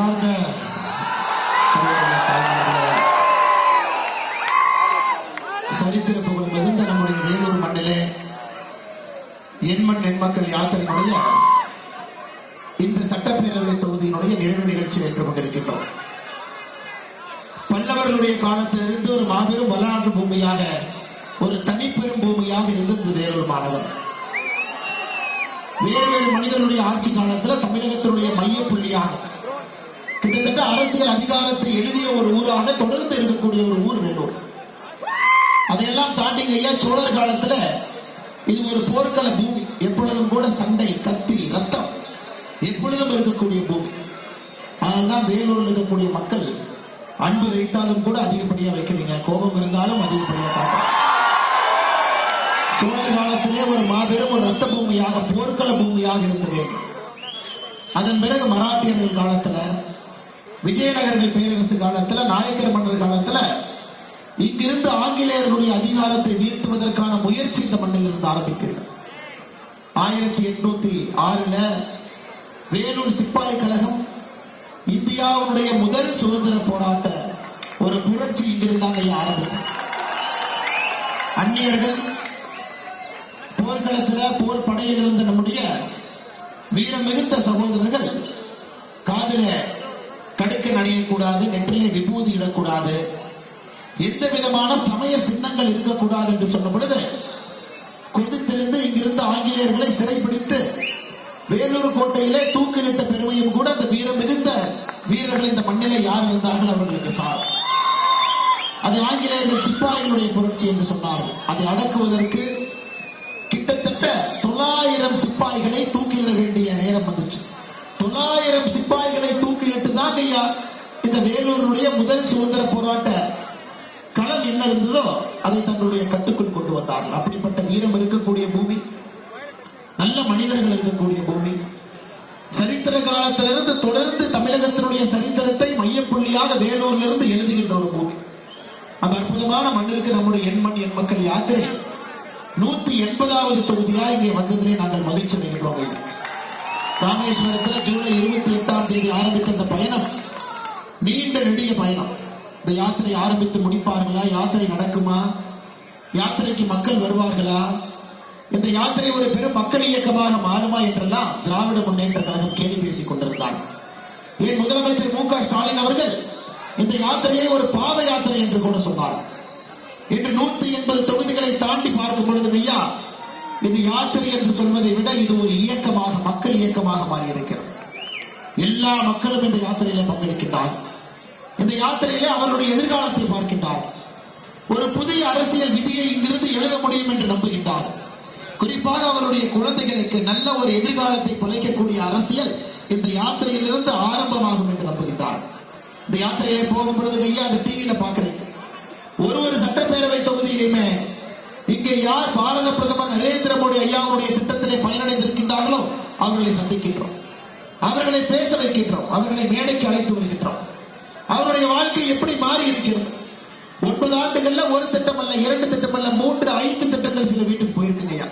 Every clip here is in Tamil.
அன்பார்ந்த சரித்திர புகழ் மிகுந்த நம்முடைய வேலூர் மண்ணிலே எண்மண் எண்மக்கள் யாத்திரையினுடைய இந்த சட்டப்பேரவை தொகுதியினுடைய நிறைவு நிகழ்ச்சி நின்று கொண்டிருக்கின்றோம். பல்லவர்களுடைய காலத்திலிருந்து ஒரு மாபெரும் வரலாற்று பூமியாக ஒரு தனிப்பெரும் பூமியாக இருந்தது வேலூர் மாநகரம். வேறு வேறு மனிதர்களுடைய ஆட்சி காலத்துல தமிழகத்தினுடைய மைய புள்ளியாக கிட்டத்தட்ட அரசியல் அதிகாரத்தை எழுதிய ஒரு ஊராக தொடர்ந்து இருக்கக்கூடிய ஒரு ஊர் வேணும். அதையெல்லாம் தாண்டிங்க ஐயா சோழர் காலத்துல இது ஒரு போர்க்கள பூமி. எப்பொழுதும் கூட சண்டை கத்தி ரத்தம் எப்பொழுதும் இருக்கக்கூடிய பூமி. அதனால்தான் வேலூரில் இருக்கக்கூடிய மக்கள் அன்பு வைத்தாலும் கூட அதிகப்படியா வைக்கிறீங்க. கோபம் இருந்தாலும் அதிகப்படியா காட்டும். சோழர் காலத்திலே ஒரு மாபெரும் ஒரு ரத்த பூமியாக போர்க்கள பூமியாக இருந்த வேண்டும். அதன் பிறகு மராட்டியர்கள் காலத்துல விஜயநகரில் பேரரசு காலத்துல நாயக்கர் மன்னர் காலத்துல இங்கிருந்து ஆங்கிலேயர்களுடைய அதிகாரத்தை வீழ்த்துவதற்கான முயற்சி இந்த மண்ணில் இருந்து ஆரம்பித்தது ஆயிரத்தி எட்நூத்தி ஆறுல வேலூர் சிப்பாய் கழகம் இந்தியாவுடைய முதல் சுதந்திர போராட்ட ஒரு புரட்சி இங்கிருந்தாங்க ஐயா ஆரம்பித்தது அந்நியர்கள் போர்க்களத்துல போர் படையில் இருந்த நம்முடைய வீரம் மிகுந்த சகோதரர்கள் காதல கடுக்க நடையக்கூடாது நெற்றிலே விபூதி இடக்கூடாது. எந்த விதமான சமய சின்னங்கள் இருக்கக்கூடாது என்று சொன்ன பொழுது கொதித்திருந்து இங்கிருந்து ஆங்கிலேயர்களை சிறைபிடித்து வேலூர் கோட்டையிலே தூக்கிலிட்ட பெருமையும் கூட அந்த வீரம் மிகுந்த வீரர்கள் இந்த மண்ணிலே யார் இருந்தார்கள் அவர்களுக்கு சார். அது ஆங்கிலேயர்கள் சிப்பாய்களுடைய புரட்சி என்று சொன்னார்கள் அதை அடக்குவதற்கு கிட்டத்தட்ட தொள்ளாயிரம் சிப்பாய்களை தூக்கிலிட வேண்டிய நேரம் வந்துச்சு. தொள்ளாயிரம் சிப்பாய்களை தூக்கிலிட்டு ஐயா இந்த வேலூருடைய முதல் சுதந்திர போராட்ட களம் என்ன இருந்ததோ அதை தங்களுடைய கட்டுக்குள் கொண்டு வந்தார்கள். அப்படிப்பட்ட வீரம் இருக்கக்கூடிய பூமி நல்ல மனிதர்கள் இருக்கக்கூடிய பூமி சரித்திர காலத்திலிருந்து தொடர்ந்து தமிழகத்தினுடைய சரித்திரத்தை மையப்புள்ளியாக வேலூரிலிருந்து எழுதுகின்ற ஒரு பூமி. அந்த அற்புதமான மண்ணிற்கு நம்முடைய எண்மண் எண் மக்கள் யாத்திரை நூத்தி எண்பதாவது தொகுதியா இங்கே வந்ததிலே நாங்கள் மகிழ்ச்சி அடைகின்றோம் ராமேஸ்வரத்தில் ஜூலை இருபத்தி எட்டாம் தேதி ஆரம்பித்த நீண்ட நெடிய பயணம். இந்த யாத்திரை ஆரம்பித்து முடிப்பார்களா? யாத்திரை நடக்குமா? யாத்திரைக்கு மக்கள் வருவார்களா? இந்த யாத்திரை ஒரு பெரும் மக்கள் இயக்கமாக மாறுமா என்றெல்லாம் திராவிட முன்னேற்ற கழகம் கேள்வி பேசிக் கொண்டிருந்தார் ஏன் முதலமைச்சர் மு க ஸ்டாலின் அவர்கள் இந்த யாத்திரையை ஒரு பாவ யாத்திரை என்று கூட சொன்னார். இன்று நூத்தி எண்பது தொகுதிகளை தாண்டி பார்க்கும் பொழுது ஐயா இது யாத்திரை என்று சொல்வதை விட இது ஒரு இயக்கமாக மக்கள் இயக்கமாக மாறியிருக்கிறது. எல்லா மக்களும் இந்த யாத்திரையில பங்கெடுக்கின்றார்கள். இந்த யாத்திரையிலே அவர்களுடைய எதிர்காலத்தை பார்க்கின்றார். ஒரு புதிய அரசியல் விதியை இங்கிருந்து எழுத முடியும் என்று நம்புகின்றார். குறிப்பாக அவருடைய குழந்தைகளுக்கு நல்ல ஒரு எதிர்காலத்தை பழைக்கக்கூடிய அரசியல் இந்த யாத்திரையிலிருந்து ஆரம்பமாகும் என்று நம்புகின்றார். இந்த யாத்திரையிலே போகும் பொழுது ஐயா அந்த டிவியில பாக்குறீங்க ஒரு ஒரு சட்டப்பேரவை தொகுதியிலுமே இங்கே யார் பாரத பிரதமர் நரேந்திர மோடி ஐயா அவருடைய திட்டத்திலே பயனடைந்திருக்கின்றார்களோ அவர்களை சந்திக்கின்றோம். அவர்களை பேச வைக்கின்றோம். அவர்களை மேடைக்கு அழைத்து வருகின்றோம். அவருடைய வாழ்க்கை எப்படி மாறி இருக்கிறது? ஒன்பது ஆண்டுகள்ல ஒரு திட்டம் அல்ல இரண்டு திட்டம் அல்ல மூன்று ஐந்து திட்டங்கள் சில வீட்டுக்கு போயிருக்குங்கய்யா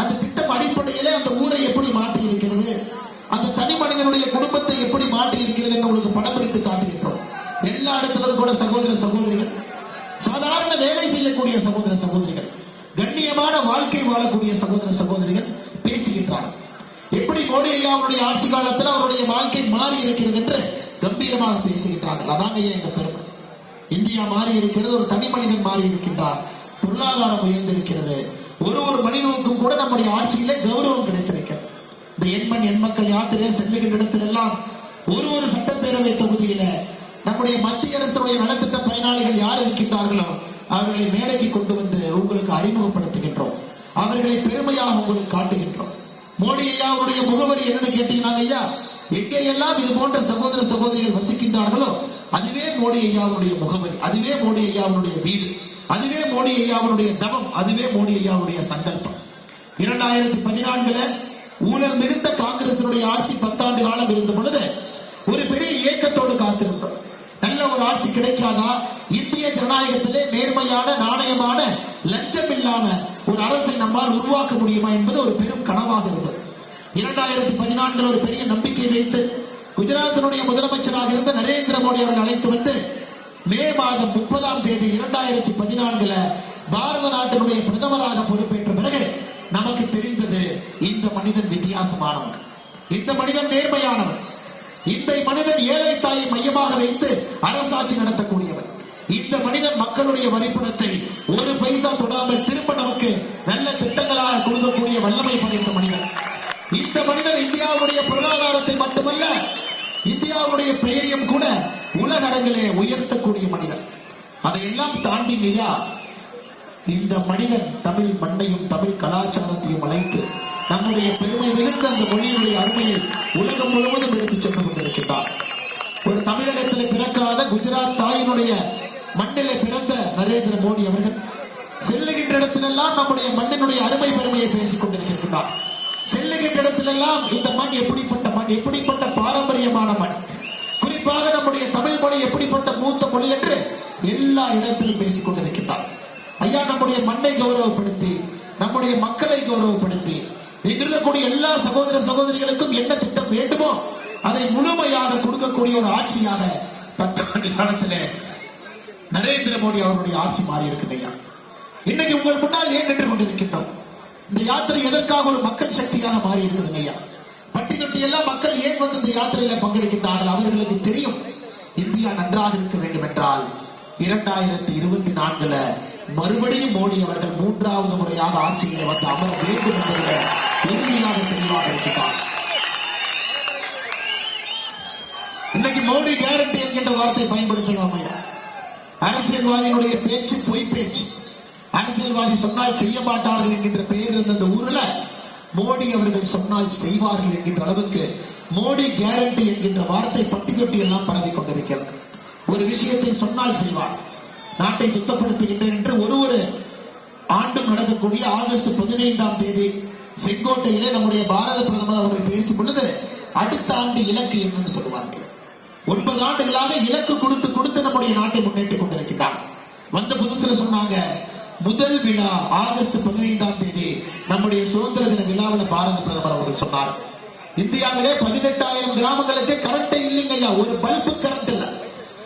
அந்த திட்டம் அடிப்படையிலே அந்த ஊரை எப்படி மாற்றி இருக்கிறது? அந்த தனி மனிதனுடைய குடும்பத்தை எப்படி மாற்றி இருக்கிறது என்று உங்களுக்கு படம் பிடித்து காட்டுகின்றோம் எல்லா இடத்திலும் கூட சகோதர சகோதரிகள் சாதாரண வேலை செய்யக்கூடிய சகோதர சகோதரிகள் கண்ணியமான வாழ்க்கை வாழக்கூடிய சகோதர சகோதரிகள் பேசுகின்றார்கள். எப்படி மோடி ஐயா அவருடைய ஆட்சி காலத்தில் அவருடைய வாழ்க்கை மாறி இருக்கிறது என்று கம்பீரமாக பேசுகின்றார்கள். அதாங்க எங்க பெருமை? இந்தியா மாறி இருக்கிறது ஒரு தனி மனிதன் மாறி இருக்கின்றார் பொருளாதாரம் உயர்ந்திருக்கிறது. ஒரு ஒரு மனிதனுக்கும் கூட நம்முடைய ஆட்சியிலே கௌரவம் கிடைத்திருக்கிறது. இந்த எண்மண் எண்மக்கள் யாத்திரையில் செல்லுகின்ற இடத்திலெல்லாம் ஒரு ஒரு சட்டப்பேரவை தொகுதியில நம்முடைய மத்திய அரசுடைய நலத்திட்ட பயனாளிகள் யார் இருக்கின்றார்களோ அவர்களை மேடைக்கு கொண்டு வந்து உங்களுக்கு அறிமுகப்படுத்துகின்றோம். அவர்களை பெருமையாக உங்களுக்கு காட்டுகின்றோம். மோடி ஐயாவுடைய முகவரி என்னன்னு கேட்டீங்கன்னா ஐயா? எங்கேயெல்லாம் இது போன்ற சகோதர சகோதரிகள் வசிக்கின்றார்களோ அதுவே மோடி ஐயாவுடைய முகவரி அதுவே மோடி ஐயாவுடைய வீடு அதுவே மோடி ஐயாவுடைய தவம் அதுவே மோடி ஐயாவுடைய சங்கல்பம். இரண்டாயிரத்தி பதினான்குல ஊழல் மிகுந்த காங்கிரசினுடைய ஆட்சி பத்தாண்டு காலம் இருந்த பொழுது ஒரு பெரிய இயக்கத்தோடு காத்திருந்தோம். நல்ல ஒரு ஆட்சி கிடைக்காதா? இந்திய ஜனநாயகத்திலே நேர்மையான நாணயமான லஞ்சம் இல்லாம ஒரு அரசை நம்மால் உருவாக்க முடியுமா என்பது ஒரு பெரும் கனவாக இருந்தது. இரண்டாயிரத்தி பதினான்கில் ஒரு பெரிய நம்பிக்கை வைத்து குஜராத்தினுடைய முதலமைச்சராக இருந்த நரேந்திர மோடி அவர்கள் அழைத்து வந்து மே மாதம் முப்பதாம் தேதி இரண்டாயிரத்தி பதினான்குல பாரத நாட்டினுடைய பிரதமராக பொறுப்பேற்ற பிறகு நமக்கு தெரிந்தது இந்த மனிதன் வித்தியாசமானவன். இந்த மனிதன் நேர்மையானவன். இந்த மனிதன் ஏழை தாயை மையமாக வைத்து அரசாட்சி நடத்தக்கூடியவன். இந்த மனிதன் மக்களுடைய வரிப்பணத்தை ஒரு பைசா தொடாமல் திரும்ப நமக்கு நல்ல திட்டங்களாக கொடுக்கக்கூடிய வல்லமை படைத்த மனிதன். இந்த மனிதன் இந்தியாவுடைய பொருளாதாரத்தை மட்டுமல்ல இந்தியாவுடைய பெயரையும் கூட உலக அரங்கிலே உயர்த்தக்கூடிய மனிதன். அதையெல்லாம் தாண்டி ஐயா இந்த மனிதன் தமிழ் மண்ணையும் தமிழ் கலாச்சாரத்தையும் அழைத்து நம்முடைய பெருமை மிகுந்த அந்த மொழியினுடைய அருமையை உலகம் முழுவதும் எடுத்துச் சென்று கொண்டிருக்கின்றார் ஒரு தமிழகத்தில் பிறக்காத குஜராத் தாயினுடைய மண்ணிலே பிறந்த நரேந்திர மோடி அவர்கள் செல்லுகின்ற இடத்திலெல்லாம் நம்முடைய மண்ணினுடைய அருமை பெருமையை பேசிக் கொண்டிருக்கின்றார் செல்லுகின்ற இடத்திலெல்லாம் இந்த மண் எப்படிப்பட்ட மண் எப்படிப்பட்ட பாரம்பரியமான மண்? குறிப்பாக நம்முடைய தமிழ் மொழி எப்படிப்பட்ட மூத்த மொழி என்று எல்லா இடத்திலும் பேசிக் கொண்டிருக்கின்றார். ஐயா நம்முடைய மண்ணை கௌரவப்படுத்தி நம்முடைய மக்களை கௌரவப்படுத்தி இங்கிருக்கக்கூடிய எல்லா சகோதர சகோதரிகளுக்கும் என்ன திட்டம் வேண்டுமோ அதை முழுமையாக கொடுக்கக்கூடிய ஒரு ஆட்சியாக பத்தாண்டு காலத்திலே நரேந்திர மோடி அவருடைய ஆட்சி மாறி இருக்குது ஐயா. இன்னைக்கு உங்கள் முன்னால் ஏன் யாத்திரை எதற்காக ஒரு மக்கள் சக்தியாக மாறி இருக்குதுங்க ஐயா? பட்டி தொட்டி எல்லாம் மக்கள் ஏன் வந்து இந்த யாத்திரையில பங்கெடுக்கின்றார்கள்? அவர்களுக்கு தெரியும். இந்தியா நன்றாக இருக்க வேண்டும் என்றால் இரண்டாயிரத்தி இருபத்தி நான்குல மறுபடியும் மோடி அவர்கள் மூன்றாவது முறையாக ஆட்சியிலே வந்து அமர வேண்டும் என்பதில் உறுதியாக தெளிவாக இருக்கிறார். இன்னைக்கு மோடி கேரண்டி என்கின்ற வார்த்தை பயன்படுத்தலாம் அரசியல்வாதியினுடைய பேச்சு பொய் பேச்சு. அரசியல்வாதி சொன்னால் செய்ய மாட்டார்கள் என்கின்ற பெயர் இருந்த அந்த ஊர்ல மோடி அவர்கள் சொன்னால் செய்வார்கள் என்கின்ற அளவுக்கு மோடி கேரண்டி என்கின்ற வார்த்தை பட்டி தொட்டி எல்லாம் பரவி கொண்டிருக்கிறது. ஒரு விஷயத்தை சொன்னால் செய்வார். நாட்டை சுத்தப்படுத்துகின்றேன் என்று ஒரு ஒரு ஆண்டும் நடக்கக்கூடிய ஆகஸ்ட் பதினைந்தாம் தேதி செங்கோட்டையிலே நம்முடைய பாரத பிரதமர் அவர்கள் பேசும் பொழுது அடுத்த ஆண்டு இலக்கு என்னன்னு சொல்லுவார்கள். ஒன்பது ஆண்டுகளாக இலக்கு கொடுத்து கொடுத்து நம்முடைய நாட்டை முன்னேற்றிக் கொண்டிருக்கின்றார். வந்த புதுத்துல சொன்னாங்க முதல் விழா ஆகஸ்ட் பதினைந்தாம் தேதி நம்முடைய சுதந்திர தின விழாவில் பாரத பிரதமர் அவர்கள் சொன்னார். இந்தியாவிலே பதினெட்டாயிரம் கிராமங்களுக்கு கரண்ட் இல்லைங்க ஐயா. ஒரு பல்பு கரண்ட் இல்ல.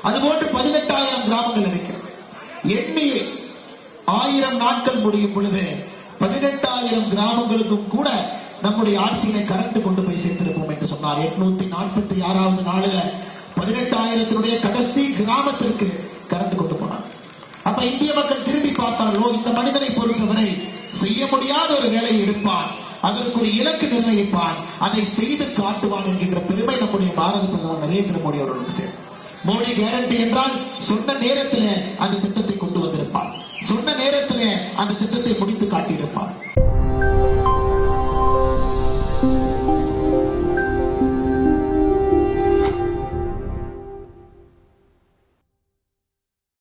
அதுபோன்று பதினெட்டாயிரம் கிராமங்கள் இருக்கிறது. எண்ணி ஆயிரம் நாட்கள் முடியும் பொழுது பதினெட்டாயிரம் கிராமங்களுக்கும் கூட நம்முடைய ஆட்சியிலே கரண்ட் கொண்டு போய் சேர்த்திருப்போம் என்று சொன்னார். எட்நூத்தி நாற்பத்தி ஆறாவது நாளில் பதினெட்டாயிரத்தினுடைய கடைசி கிராமத்திற்கு கரண்ட் கொண்டு போனார் அப்ப இந்திய மக்கள் திரும்பி இந்த மனிதனை பொறுத்தவரை செய்ய முடியாத ஒரு வேலையை எடுப்பான். அதற்கு ஒரு இலக்கு நிர்ணயிப்பான். அதை செய்து காட்டுவான் என்கின்ற பெருமை நம்முடைய பாரத பிரதமர் நரேந்திர மோடி அவர்களுக்கு சேரும். மோடி கேரண்டி என்றால் சொன்ன நேரத்திலே அந்த திட்டத்தை கொண்டு வந்திருப்பார். சொன்ன நேரத்திலே அந்த திட்டத்தை முடித்து காட்டியிருப்பார்.